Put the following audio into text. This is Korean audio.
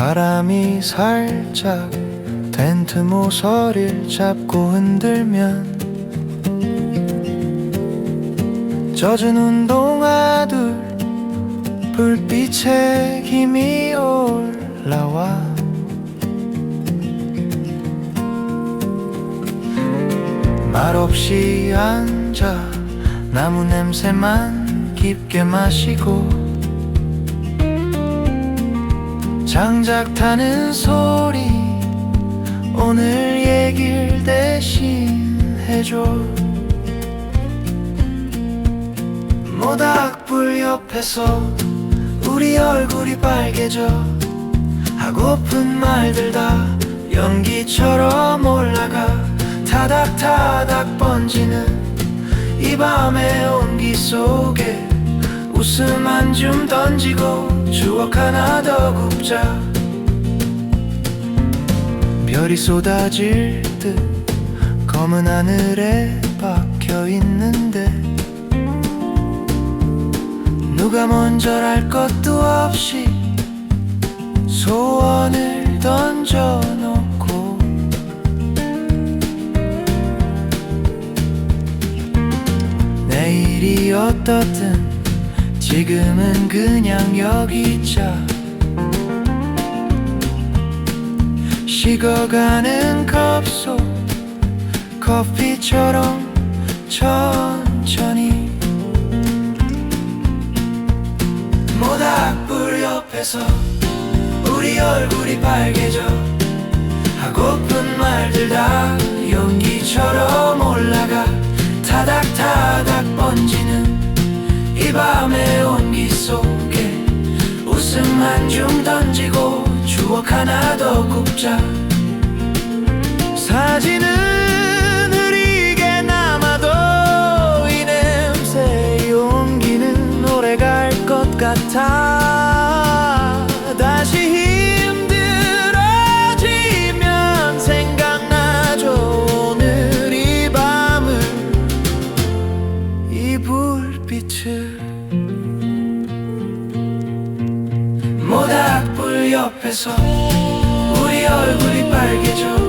바람이 살짝 텐트 모서리를 잡고 흔들면 젖은 운동화들 불빛에 힘이 올라와. 말없이 앉아 나무 냄새만 깊게 마시고 장작 타는 소리 오늘 얘길 대신 해줘. 모닥불 옆에서 우리 얼굴이 빨개져 하고픈 말들 다 연기처럼 올라가. 타닥타닥 번지는 이 밤의 온기 속에 웃음 한 줌 던지고 추억 하나 더 굽자. 별이 쏟아질 듯 검은 하늘에 박혀 있는데. 누가 먼저랄 것도 없이 소원을 던져놓고. 내일이 어떻든 지금은 그냥 여기 있자. 식어가는 컵 속 커피처럼 천천히. 모닥불 옆에서 우리 얼굴이 빨개져. 하고픈 말들 다 연기처럼 올라가 장난만 좀 던지고 추억 하나 더 굽자. 사진은 흐리게 남아도 이 냄새 용기는 오래갈 것 같아. 다시 힘들어지면 생각나죠 오늘 이 밤을. 이 불빛을. 옆에서 우리 얼굴이 빨개져.